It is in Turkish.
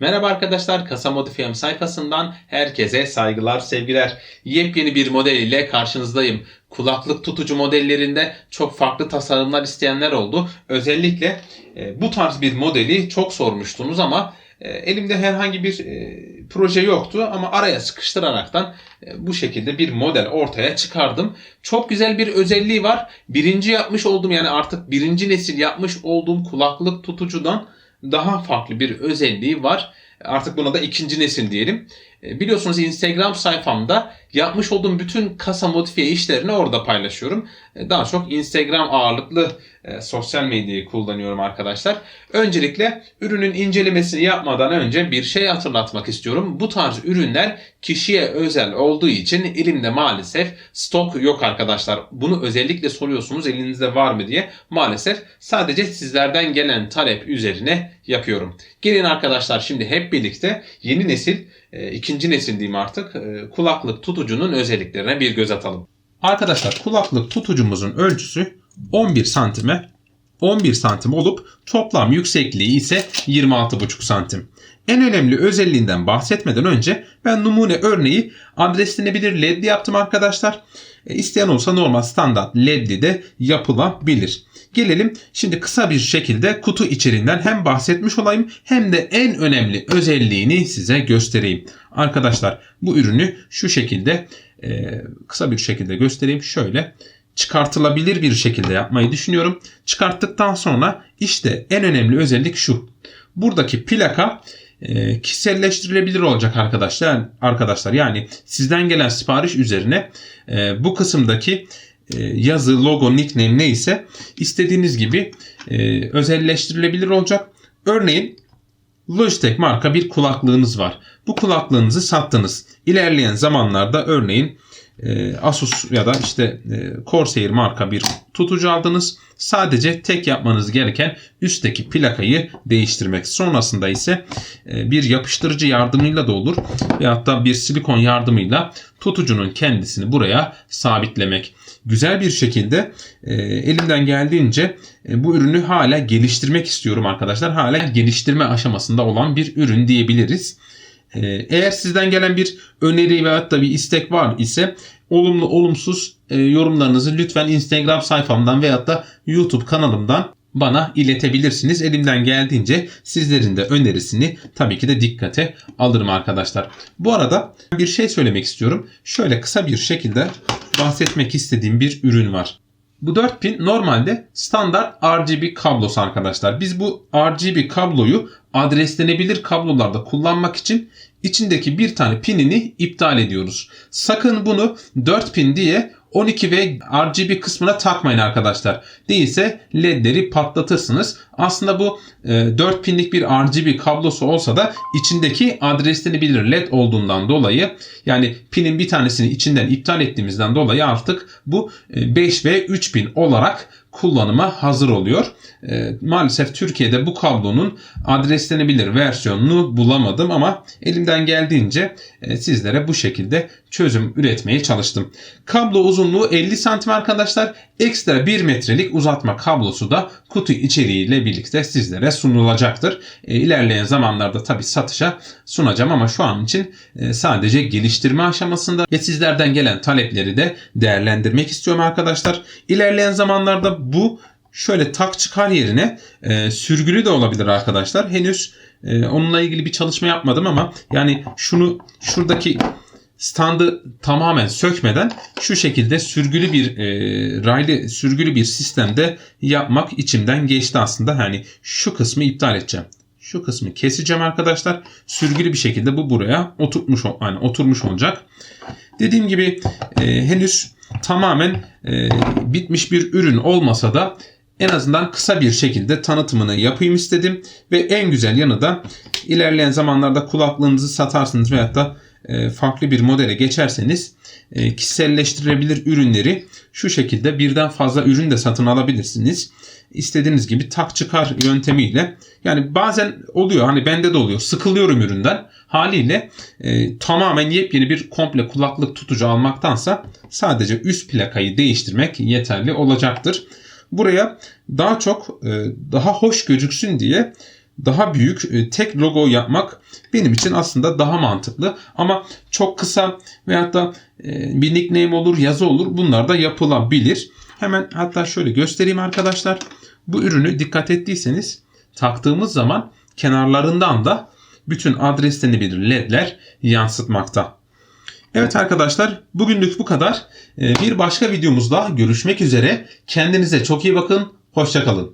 Merhaba arkadaşlar, Kasa Modifiyem sayfasından herkese saygılar, sevgiler. Yepyeni bir model ile karşınızdayım. Kulaklık tutucu modellerinde çok farklı tasarımlar isteyenler oldu. Özellikle e, bu tarz bir modeli çok sormuştunuz ama e, elimde herhangi bir e, proje yoktu ama araya sıkıştıraraktan e, bu şekilde bir model ortaya çıkardım. Çok güzel bir özelliği var. Birinci yapmış olduğum yani artık birinci nesil yapmış olduğum kulaklık tutucudan daha farklı bir özelliği var. Artık buna da ikinci nesil diyelim. E, Biliyorsunuz Instagram sayfamda yapmış olduğum bütün kasa modifiye işlerini orada paylaşıyorum. E, Daha çok Instagram ağırlıklı e, sosyal medyayı kullanıyorum arkadaşlar. Öncelikle ürünün incelemesini yapmadan önce bir şey hatırlatmak istiyorum. Bu tarz ürünler kişiye özel olduğu için elimde maalesef stok yok arkadaşlar. Bunu özellikle soruyorsunuz elinizde var mı diye. Maalesef sadece sizlerden gelen talep üzerine yapıyorum. Gelin arkadaşlar şimdi hep birlikte yeni nesil, e, ikinci nesil diyeyim artık e, kulaklık tutucunun özelliklerine bir göz atalım. Arkadaşlar kulaklık tutucumuzun ölçüsü 11 santime 11 santim olup toplam yüksekliği ise 26,5 santim. En önemli özelliğinden bahsetmeden önce ben numune örneği adreslenebilir ledli yaptım arkadaşlar. E, isteyen olsa normal standart ledli de yapılabilir. Gelelim şimdi kısa bir şekilde kutu içeriğinden hem bahsetmiş olayım hem de en önemli özelliğini size göstereyim. Arkadaşlar bu ürünü şu şekilde e, kısa bir şekilde göstereyim. Şöyle çıkartılabilir bir şekilde yapmayı düşünüyorum. Çıkarttıktan sonra işte en önemli özellik şu. Buradaki plaka e, kişiselleştirilebilir olacak arkadaşlar. Arkadaşlar yani sizden gelen sipariş üzerine e, bu kısımdaki e, yazı, logo, nickname neyse istediğiniz gibi e, özelleştirilebilir olacak. Örneğin Logitech marka bir kulaklığınız var. Bu kulaklığınızı sattınız. İlerleyen zamanlarda örneğin Asus ya da işte e, Corsair marka bir tutucu aldınız. Sadece tek yapmanız gereken üstteki plakayı değiştirmek. Sonrasında ise e, bir yapıştırıcı yardımıyla da olur. Veyahut da bir silikon yardımıyla tutucunun kendisini buraya sabitlemek. Güzel bir şekilde e, elimden geldiğince bu ürünü hala geliştirmek istiyorum arkadaşlar. Hala geliştirme aşamasında olan bir ürün diyebiliriz. Ee, Eğer sizden gelen bir öneri veyahut da bir istek var ise olumlu olumsuz e, yorumlarınızı lütfen Instagram sayfamdan veyahut da YouTube kanalımdan bana iletebilirsiniz. Elimden geldiğince sizlerin de önerisini tabii ki de dikkate alırım arkadaşlar. Bu arada bir şey söylemek istiyorum. Şöyle kısa bir şekilde bahsetmek istediğim bir ürün var. Bu 4 pin normalde standart RGB kablosu arkadaşlar. Biz bu RGB kabloyu adreslenebilir kablolarda kullanmak için içindeki bir tane pinini iptal ediyoruz. Sakın bunu 4 pin diye 12 ve RGB kısmına takmayın arkadaşlar. Değilse ledleri patlatırsınız. Aslında bu e, 4 pinlik bir RGB kablosu olsa da içindeki adreslenebilir led olduğundan dolayı yani pinin bir tanesini içinden iptal ettiğimizden dolayı artık bu e, 5 ve 3 pin olarak kullanıma hazır oluyor. E, maalesef Türkiye'de bu kablonun adreslenebilir versiyonunu bulamadım ama elimden geldiğince e, sizlere bu şekilde çözüm üretmeye çalıştım. Kablo uzunluğu 50 santim arkadaşlar. Ekstra 1 metrelik uzatma kablosu da kutu içeriğiyle birlikte sizlere sunulacaktır. E, ilerleyen zamanlarda tabi satışa sunacağım ama şu an için e, sadece geliştirme aşamasında ve sizlerden gelen talepleri de değerlendirmek istiyorum arkadaşlar. İlerleyen zamanlarda bu şöyle tak çıkar yerine e, sürgülü de olabilir arkadaşlar. Henüz e, onunla ilgili bir çalışma yapmadım ama yani şunu şuradaki standı tamamen sökmeden şu şekilde sürgülü bir e, raylı sürgülü bir sistemde yapmak içimden geçti aslında. Hani şu kısmı iptal edeceğim. Şu kısmı keseceğim arkadaşlar. Sürgülü bir şekilde bu buraya oturmuş yani oturmuş olacak. Dediğim gibi e, henüz tamamen e, bitmiş bir ürün olmasa da en azından kısa bir şekilde tanıtımını yapayım istedim. Ve en güzel yanı da ilerleyen zamanlarda kulaklığınızı satarsınız veyahut da farklı bir modele geçerseniz e, kişiselleştirebilir ürünleri şu şekilde birden fazla ürün de satın alabilirsiniz. İstediğiniz gibi tak çıkar yöntemiyle yani bazen oluyor hani bende de oluyor sıkılıyorum üründen haliyle e, tamamen yepyeni bir komple kulaklık tutucu almaktansa sadece üst plakayı değiştirmek yeterli olacaktır. Buraya daha çok e, daha hoş gözüksün diye daha büyük e, tek logo yapmak benim için aslında daha mantıklı. Ama çok kısa veyahut da e, bir nickname olur, yazı olur bunlar da yapılabilir. Hemen hatta şöyle göstereyim arkadaşlar. Bu ürünü dikkat ettiyseniz taktığımız zaman kenarlarından da bütün adreslerini bir ledler yansıtmakta. Evet arkadaşlar bugünlük bu kadar. Ee, Bir başka videomuzda görüşmek üzere. Kendinize çok iyi bakın. Hoşçakalın.